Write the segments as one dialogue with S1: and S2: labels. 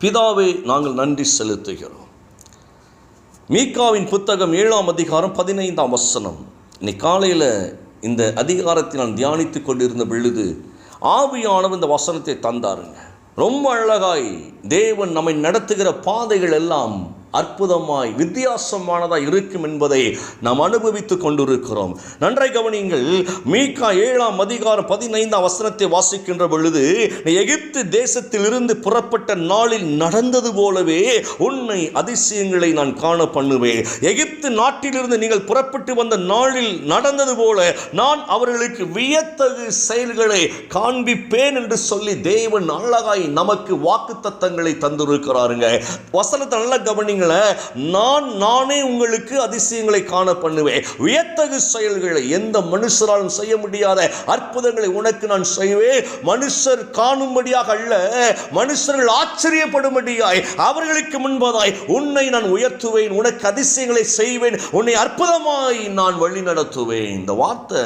S1: பிதாவை நாங்கள் நன்றி செலுத்துகிறோம். மீகாவின் புத்தகம் ஏழாம் அதிகாரம் பதினைந்தாம் வசனம். இன்னைக்கு காலையில் இந்த அதிகாரத்தை நான் தியானித்து கொண்டிருந்த பொழுது ஆவியானவர் இந்த வசனத்தை தந்தாருங்க. ரொம்ப அழகாய் தேவன் நம்மை நடத்துகிற பாதைகள் எல்லாம் அற்புதமாய் வித்தியாசமானதாக இருக்கும் என்பதை நாம் அனுபவித்துக் கொண்டிருக்கிறோம். நன்றை கவனிங்கள் மீகா ஏழாம் அதிகாரம் பதினைந்தாம் வசனத்தை வாசிக்கின்ற பொழுது எகிப்து தேசத்திலிருந்து புறப்பட்ட நாளில் நடந்தது போலவே உன்னை அதிசயங்களை நான் காண பண்ணுவேன். எகிப்து நாட்டிலிருந்து நீங்கள் புறப்பட்டு வந்த நாளில் நடந்தது போல நான் அவர்களுக்கு வியத்தகு செயல்களை காண்பிப்பேன் என்று சொல்லி தேவன் அழகாய் நமக்கு வாக்கு தத்தங்களை தந்திருக்கிறாருங்க. வசனத்தை நல்லா பாருங்களேன் நான் நானே உங்களுக்கு அதிசயங்களை காண பண்ணுவேன். வியத்தகு செயல்களை எந்த மனுஷராலும் செய்ய முடியாத அற்புதங்களை உனக்கு நான் செய்வேன். மனுஷர் காணும்படியாக அல்ல மனுஷர்கள் ஆச்சரியப்படும்படியாய் அவர்களுக்கு முன்பதாய் உன்னை நான் உயர்த்துவேன் உனக்கு அதிசயங்களை செய்வேன் உன்னை அற்புதமாய் நான் வழி நடத்துவேன் இந்த வார்த்தை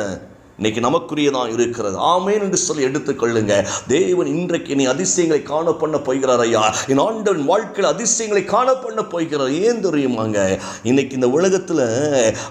S1: இன்னைக்கு நமக்குரியதான் இருக்கிறது. ஆமேன் என்று சொல்லி எடுத்துக்கொள்ளுங்க தேவன் இன்றைக்கு நீ அதிசயங்களை காண பண்ண போகிறார் ஐயா. என் ஆண்டவன் வாழ்க்கையில் அதிசயங்களை காண பண்ண போகிறார். ஏன் தெரியுமாங்க? இன்னைக்கு இந்த உலகத்தில்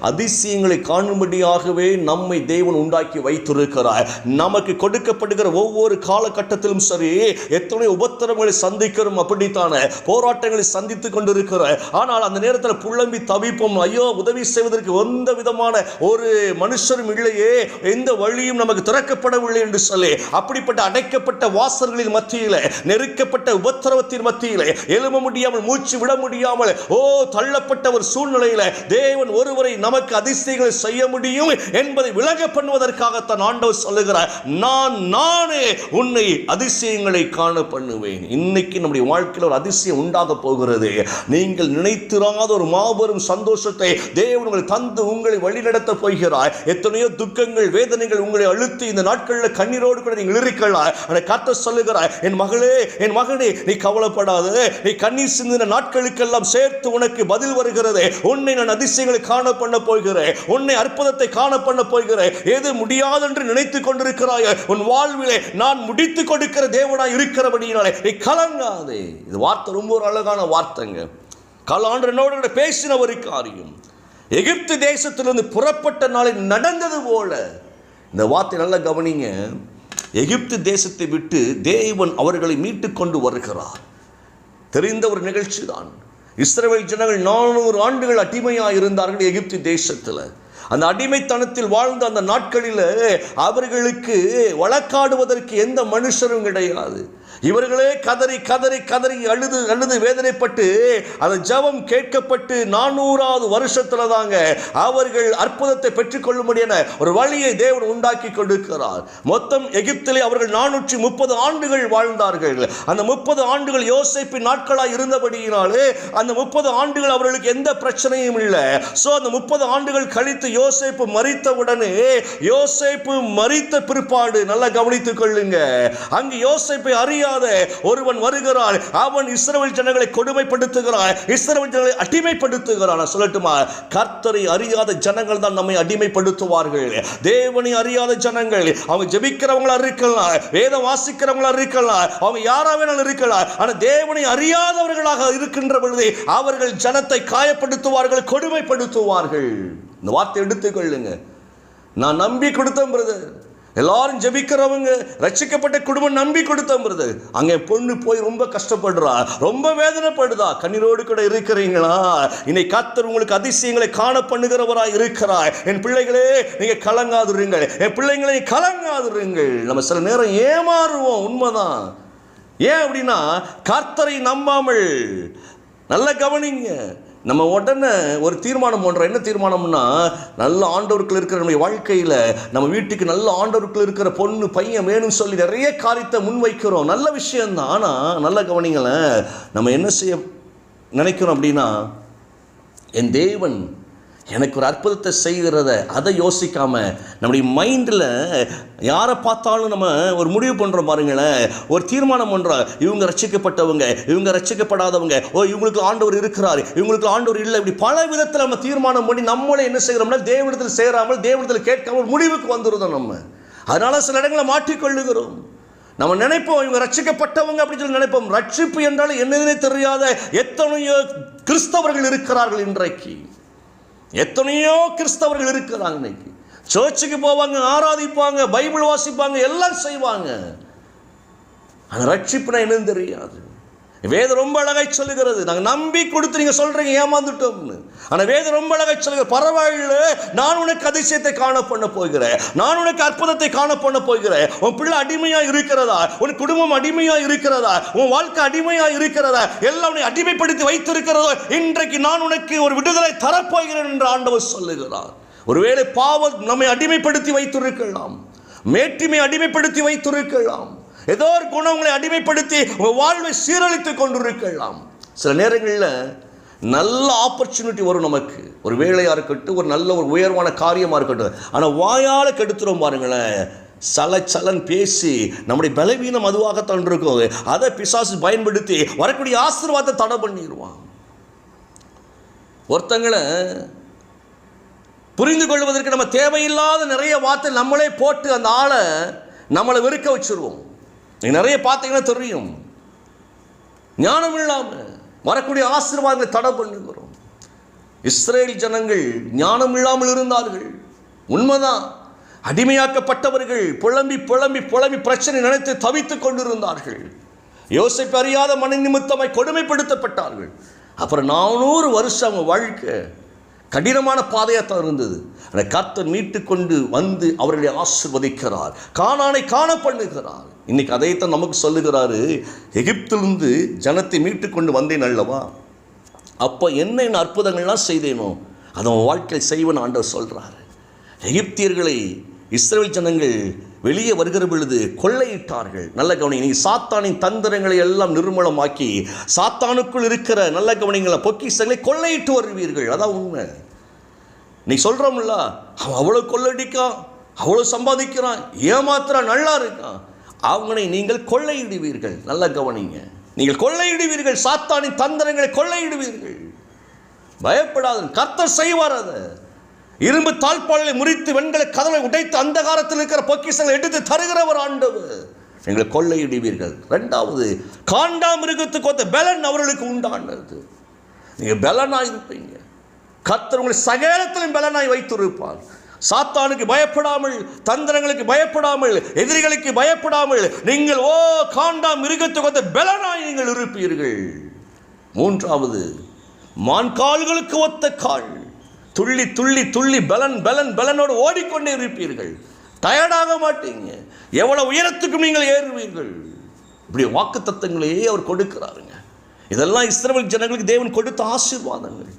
S1: அதிசயங்களை காணும்படியாகவே நம்மை தேவன் உண்டாக்கி வைத்திருக்கிறார். நமக்கு கொடுக்கப்படுகிற ஒவ்வொரு காலகட்டத்திலும் சரி எத்தனை உபத்திரங்களை சந்திக்கிறோம் அப்படித்தானே. போராட்டங்களை சந்தித்து கொண்டிருக்கிற ஆனால் அந்த நேரத்தில் புலம்பி தவிப்போம். ஐயோ உதவி செய்வதற்கு எந்த விதமான ஒரு மனுஷரும் இல்லையே. எந்த வழியும் நமக்கு திறக்கப்படவில்லை என்று சொல்லி அப்படிப்பட்ட அடைக்கப்பட்ட வாசல்களின் மத்தியில் நெருக்கப்பட்ட உபத்திரவத்தின் மத்தியில் எழும முடியாமல் மூச்சு விட முடியாமல் ஓ தள்ளப்பட்ட ஒரு சூழ்நிலையில் தேவன் ஒருவரை நமக்கு அதிசயங்களை செய்ய முடியும் என்பதை விளங்க பண்ணுவதற்காகத்தான் ஆண்டவர் சொல்லுகிறார். நான் நானே உன்னை அதிசயங்களை காண பண்ணுவேன். இன்னைக்கு நம்முடைய வாழ்க்கையில் ஒரு அதிசயம் உண்டாக போகிறது. நீங்கள் நினைத்திராத ஒரு மாபெரும் சந்தோஷத்தை தேவன் உங்களை தந்து உங்களை வழிநடத்த போகிறார். எத்தனையோ துக்கங்கள் வேதனைகள் உங்களை அழுத்தி இந்த நாட்களில் கண்ணீரோடு கூட நீங்கள் இருக்கலாம். ஆனால் கத்த சொல்லுகிறார் என் மகளே என் மகனே நீ கவலைப்படாது. நீ கண்ணீர் சிந்தின நாட்களுக்கெல்லாம் சேர்த்து உனக்கு பதில் வருகிறது. உன்னை நான் அதிசயங்களை காண பண்ண போகிறேன். உன்னை அற்புதத்தை காண பண்ண போகிறேன். எது முடியாது என்று நினைத்து கொண்டிருக்கிறாய். உன் வாழ்விலே நான் முடித்து கொடுக்கிற தேவனாய் இருக்கிறபடியினாலே நீ கலங்காதே. இது வார்த்தை ரொம்ப ஒரு அழகான வார்த்தைங்க. காலாண்டு பேசின ஒரு காரியம். எகிப்து தேசத்திலிருந்து புறப்பட்ட நாளில் நடந்தது போல இந்த வார்த்தை நல்லா கவனிங்க. எகிப்து தேசத்தை விட்டு தேவன் அவர்களை மீட்டு கொண்டு வருகிறார். தெரிந்த ஒரு நிகழ்ச்சி தான் இஸ்ரேல் ஜனங்கள் நானூறு ஆண்டுகள் அடிமையாக இருந்தார்கள் எகிப்து தேசத்தில். அந்த அடிமைத்தனத்தில் வாழ்ந்த அந்த நாட்களில் அவர்களுக்கு வழக்காடுவதற்கு எந்த மனுஷரும் கிடையாது. இவர்களே கதறி கதறி கதறி அழுது அழுது வேதனைப்பட்டு அந்த ஜபம் கேட்கப்பட்டு நானூறாவது வருஷத்துல தாங்க அவர்கள் அற்புதத்தை பெற்றுக்கொள்ளும்படியான ஒரு வழியை தேவன் உண்டாக்கி கொடுக்கிறார் மொத்தம் எகிப்திலே அவர்கள் நானூற்றி முப்பது ஆண்டுகள் வாழ்ந்தார்கள். அந்த முப்பது ஆண்டுகள் யோசிப்பின் நாட்களாக இருந்தபடியினாலே அந்த முப்பது ஆண்டுகள் அவர்களுக்கு எந்த பிரச்சனையும் இல்லை. ஸோ அந்த முப்பது ஆண்டுகள் கழித்து யோசிப்பு மறித்த உடனே யோசிப்பு மறித்த பிற்பாடு நல்லா கவனித்துக் கொள்ளுங்க. அங்கு யோசேப்பை அறியாத ஒருவன் வருகிறான். அவன் இஸ்ரவேல் ஜனங்களை கொடுமைப்படுத்துகிறான். இஸ்ரவேல் ஜனங்களை அடிமைப்படுத்துகிறான். சொல்லட்டுமா? கர்த்தரை அறியாத ஜனங்கள் தான் நம்மை அடிமைப்படுத்துவார்கள். தேவனை அறியாத ஜனங்கள். அவங்க ஜெபிக்கிறவங்களா இருக்கலாம். வேதம் வாசிக்கிறவங்களா இருக்கலாம். அவங்க யாரா வேணாலும் இருக்கலாம். ஆனால் தேவனை அறியாதவர்களாக இருக்கின்ற பொழுது அவர்கள் ஜனத்தை காயப்படுத்துவார்கள் கொடுமைப்படுத்துவார்கள். இந்த வார்த்தை எடுத்துக்கொள்ளுங்க. நான் நம்பி கொடுத்தேன் பிரதர் எல்லாரும் ஜெபிக்கிறவங்க ரட்சிக்கப்பட்ட குடும்பம் நம்பி கொடுத்தேன் அங்கே பொண்ணு போய் ரொம்ப கஷ்டப்படுறா ரொம்ப வேதனைப்படுதா கண்ணீரோடு கூட இருக்கிறீங்களா? இன்னை காத்தர் உங்களுக்கு அதிசயங்களை காண பண்ணுகிறவராக இருக்கிறாய் என் பிள்ளைகளே நீங்கள் கலங்காதுருங்கள். என் பிள்ளைங்களை கலங்காதுருங்கள். நம்ம சில நேரம் ஏமாறுவோம் உண்மைதான். ஏன் அப்படின்னா கர்த்தரை நம்பாமல் நல்ல கவனிங்க. நம்ம உடனே ஒரு தீர்மானம் பண்ணுறோம் என்ன தீர்மானம்னா நல்ல ஆண்டவர்கள் இருக்கிற நம்ம வாழ்க்கையில் நம்ம வீட்டுக்கு நல்ல ஆண்டவர்கள் இருக்கிற பொண்ணு பையன் வேணும்னு சொல்லி நிறைய காரியத்தை முன்வைக்கிறோம். நல்ல விஷயம்தான். ஆனால் நல்ல கவனிங்களேன் நம்ம என்ன செய்ய நினைக்கிறோம் அப்படின்னா என் தேவன் எனக்கு ஒரு அற்புதத்தை செய்கிறத அதை யோசிக்காம நம்முடைய மைண்டில் யாரை பார்த்தாலும் நம்ம ஒரு முடிவு பண்ணுறோம் பாருங்களேன். ஒரு தீர்மானம் பண்ணுறோம் இவங்க ரட்சிக்கப்பட்டவங்க இவங்க ரசிக்கப்படாதவங்க. ஓ இவங்களுக்கு ஆண்டவர் இருக்கிறார். இவங்களுக்கு ஆண்டவர் இல்லை. இப்படி பல விதத்தில் நம்ம தீர்மானம் பண்ணி நம்மளே என்ன செய்கிறோம்னா தேவனத்தில் சேராமல் தேவனத்தில் கேட்காமல் முடிவுக்கு வந்துடுதோம் நம்ம. அதனால் சில இடங்களை மாற்றிக்கொள்ளுகிறோம். நம்ம நினைப்போம் இவங்க ரட்சிக்கப்பட்டவங்க அப்படின்னு சொல்லி நினைப்போம். ரட்சிப்பு என்றால் என்னதுன்னே தெரியாத எத்தனையோ கிறிஸ்தவர்கள் இருக்கிறார்கள் இன்றைக்கு. எத்தனையோ கிறிஸ்தவர்கள் இருக்கிறாங்க இன்னைக்கு. சர்ச்சுக்கு போவாங்க ஆராதிப்பாங்க பைபிள் வாசிப்பாங்க எல்லாம் செய்வாங்க. அந்த ரட்சிப்புனா என்னன்னு தெரியாது. வேதம் ரொம்ப அழகாய் சொல்லுகிறது. நாங்கள் நம்பி கொடுத்து நீங்கள் சொல்கிறீங்க ஏமாந்துட்டோம்னு. ஆனால் வேதம் ரொம்ப அழகாய் சொல்லுகிற பரவாயில்ல நான் உனக்கு அதிசயத்தை காண பண்ண போகிறேன். நான் உனக்கு அற்புதத்தை காண பண்ண போகிறேன். உன் பிள்ளை அடிமையாக இருக்கிறதா? உன் குடும்பம் அடிமையாக இருக்கிறதா? உன் வாழ்க்கை அடிமையாக இருக்கிறதா? எல்லாம் உன்னை அடிமைப்படுத்தி வைத்திருக்கிறதோ? இன்றைக்கு நான் உனக்கு ஒரு விடுதலை தரப்போகிறேன் என்று ஆண்டவர் சொல்லுகிறார். ஒருவேளை பாவம் நம்மை அடிமைப்படுத்தி வைத்திருக்கலாம். மேட்டிமை அடிமைப்படுத்தி வைத்திருக்கலாம். ஏதோ ஒரு குணம் உங்களை அடிமைப்படுத்தி உங்கள் வாழ்வை சீரழித்து கொண்டிருக்கலாம். சில நேரங்களில் நல்ல ஆப்பர்ச்சுனிட்டி வரும் நமக்கு. ஒரு வேலையாக இருக்கட்டும் ஒரு நல்ல ஒரு உயர்வான காரியமாக இருக்கட்டும். ஆனால் வாயால் கெடுத்துரும் பாருங்களேன். சல சலன் பேசி நம்முடைய பலவீனம் அதுவாகத்தான் இருக்கும் அதை பிசாசு பயன்படுத்தி வரக்கூடிய ஆசீர்வாதத்தை தடை பண்ணிடுவான். ஒருத்தங்களை புரிந்து கொள்வதற்கு நம்ம தேவையில்லாத நிறைய வார்த்தை நம்மளே போட்டு அந்த ஆளை நம்மளை வெறுக்க வச்சிருவோம். நீங்கள் நிறைய பார்த்தீங்கன்னா தெரியும். ஞானம் இல்லாமல் வரக்கூடிய ஆசீர்வாதங்களை தடை பண்ணுகிறோம் இஸ்ரேல் ஜனங்கள் ஞானம் இல்லாமல் இருந்தார்கள். உண்மைதான். அடிமையாக்கப்பட்டவர்கள் புலம்பி புலம்பி புலம்பி பிரச்சனை நினைத்து தவித்துக் கொண்டிருந்தார்கள். யோசிப்பு அறியாத மன நிமித்தமாய் கொடுமைப்படுத்தப்பட்டார்கள். அப்புறம் நானூறு வருஷம் அவங்க வாழ்க்கை கடினமான பாதையாகத்தான் இருந்தது. அந்த கர்த்தர் மீட்டு கொண்டு வந்து அவர்களை ஆசிர்வதிக்கிறார். காணானை காண பண்ணுகிறார். இன்னைக்கு அதைத்தான் நமக்கு சொல்லுகிறாரு. எகிப்திலிருந்து ஜனத்தை மீட்டு கொண்டு வந்தேன் அல்லவா? அப்போ என்னென்ன அற்புதங்கள்லாம் செய்தேனோ? அதை அவன் வாழ்க்கையில் செய்வன் ஆண்டவர் சொல்கிறாரு எகிப்தியர்களை இஸ்ரேல் ஜனங்கள் வெளியே வருகிற பொழுது கொள்ளையிட்டார்கள். நல்ல கவனி நீ சாத்தானின் தந்திரங்களை எல்லாம் நிர்மூலமாக்கி சாத்தானுக்குள் இருக்கிற நல்ல கவனிங்களை பொக்கிஷங்களை கொள்ளையிட்டு வருவீர்கள். அதான் உண்மை. நீ சொல்கிறோம்ல அவன் அவ்வளோ கொள்ளடிக்கான் அவ்வளோ சம்பாதிக்கிறான் ஏமாத்துறான் நல்லா இருக்கான். அவங்களை நீங்கள் கொள்ளையிடுவீர்கள். நல்ல கவனிங்க நீங்கள் கொள்ளையிடுவீர்கள் சாத்தானின் தந்திரங்களை கொள்ளையிடுவீர்கள். பயப்படாத கர்த்தர் செய்வார் அதை. இரும்பு தாழ்பாலை முறித்து வெண்கல கதவை உடைத்து அந்தகாரத்தில் இருக்கிற பொக்கிஷங்களை எடுத்து தருகிறவர் ஆண்டவர். எங்களை கொள்ளையிடுவீர்கள். ரெண்டாவது காண்டாமிருகத்துக்கு ஒத்த பலன் அவர்களுக்கு உண்டானது. நீங்கள் பலனாக இருப்பீங்க. கர்த்தர் உங்களை சகலத்திலும் பலனாய் வைத்திருப்பார். சாத்தானுக்கு பயப்படாமல் தந்திரங்களுக்கு பயப்படாமல் எதிரிகளுக்கு பயப்படாமல் நீங்கள் ஓ காண்டா மிருகத்துக்கு ஒத்த பலனாய் நீங்கள் இருப்பீர்கள். மூன்றாவது மான்கால்களுக்கு ஒத்த கால். துள்ளி துள்ளி துள்ளி பலன் பலன் பலனோடு ஓடிக்கொண்டே இருப்பீர்கள். டயர்டாக மாட்டீங்க. எவ்வளோ உயரத்துக்கும் நீங்கள் ஏறுவீர்கள். இப்படி வாக்கு தத்துவங்களையே அவர் கொடுக்கிறாருங்க. இதெல்லாம் இஸ்ரவேல் ஜனங்களுக்கு தேவன் கொடுத்த ஆசீர்வாதங்கள்.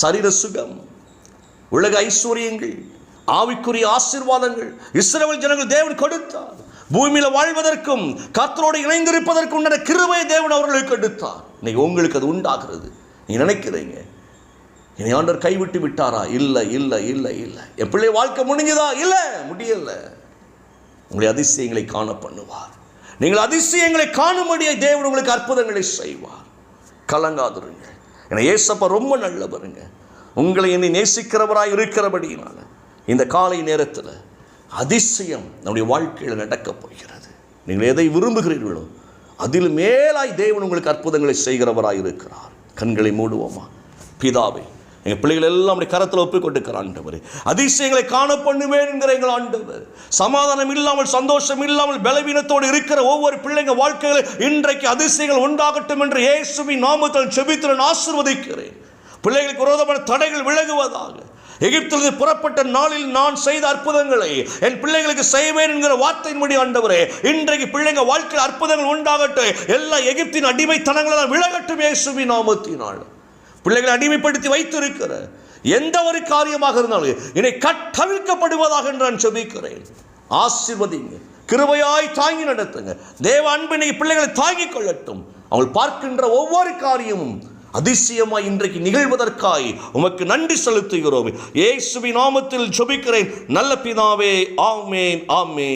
S1: சரீர சுகம் உலக ஐஸ்வர்யங்கள் ஆவிக்குரிய ஆசீர்வாதங்கள் இஸ்ரவேல் ஜனங்கள் தேவன் கொடுத்தார். பூமியில் வாழ்வதற்கும் கத்தரோடு இணைந்திருப்பதற்கும் உண்டான கிருபை தேவன் அவர்களுக்கு எடுத்தார் இன்னைக்கு உங்களுக்கு அது உண்டாகிறது. நீ நினைக்கிறீங்க. என்னை ஆண்டவர் கைவிட்டு விட்டாரா? இல்லை இல்லை இல்லை இல்லை. என் பிள்ளை வாழ்க்கை முடிஞ்சுதா? இல்லை முடியல. உங்களை அதிசயங்களை காண பண்ணுவார். நீங்கள் அதிசயங்களை காணும்படியே தேவன் உங்களுக்கு அற்புதங்களை செய்வார். கலங்காதுருங்க ஏன்னா ஏசப்பா ரொம்ப நல்லவருங்க. உங்களை என்னை நேசிக்கிறவராக இருக்கிறபடியினால இந்த காலை நேரத்தில் அதிசயம் நம்முடைய வாழ்க்கையில் நடக்கப் போகிறது. நீங்கள் எதை விரும்புகிறீர்களோ அதில் மேலாய் தேவன் உங்களுக்கு அற்புதங்களை செய்கிறவராக இருக்கிறார். கண்களை மூடுவோமா? பிதாவை எங்கள் பிள்ளைகள் எல்லாம் அப்படி கரத்தில் ஒப்புக் ஆண்டவர். அதிசயங்களை காண பண்ணுவேன் என்கிற எங்கள் ஆண்டவர். சமாதானம் இல்லாமல் சந்தோஷம் இல்லாமல் பலவீனத்தோடு இருக்கிற ஒவ்வொரு பிள்ளைங்க வாழ்க்கையில் இன்றைக்கு அதிசயங்கள் உண்டாகட்டும் என்று இயேசுவின் நாமத்தில் செபித்து நான் ஆசிர்வதிக்கிறேன். பிள்ளைகளுக்கு விரோதமான தடைகள் விலகுவதாக. எகிப்திலிருந்து புறப்பட்ட நாளில் நான் செய்த அற்புதங்களை என் பிள்ளைகளுக்கு செய்வேன் என்கிற வார்த்தையின்படி ஆண்டவரே இன்றைக்கு பிள்ளைங்க வாழ்க்கையில் அற்புதங்கள் உண்டாகட்டும். எல்லா எகிப்தின் அடிமைத்தனங்களெல்லாம் விலகட்டும் இயேசுவின் நாமத்தினால். பிள்ளைகளை அடிமைப்படுத்தி வைத்திருக்கிற எந்த ஒரு காரியமாக இருந்தாலும் என்னை கட்டவிழ்க்கப்படுவதாக என்று நான் செபிக்கிறேன் ஆசிர்வதிங்க. கிருபையாய் தாங்கி நடத்துங்க. தேவ அன்பினை பிள்ளைகளை தாங்கிக் கொள்ளட்டும். அவள் பார்க்கின்ற ஒவ்வொரு காரியமும் அதிசயமாய் இன்றைக்கு நிகழ்வதற்காய் உமக்கு நன்றி செலுத்துகிறோம். ஏசுவி நாமத்தில் சொபிக்கிறேன் நல்ல பிதாவே ஆமேன் ஆமேன்.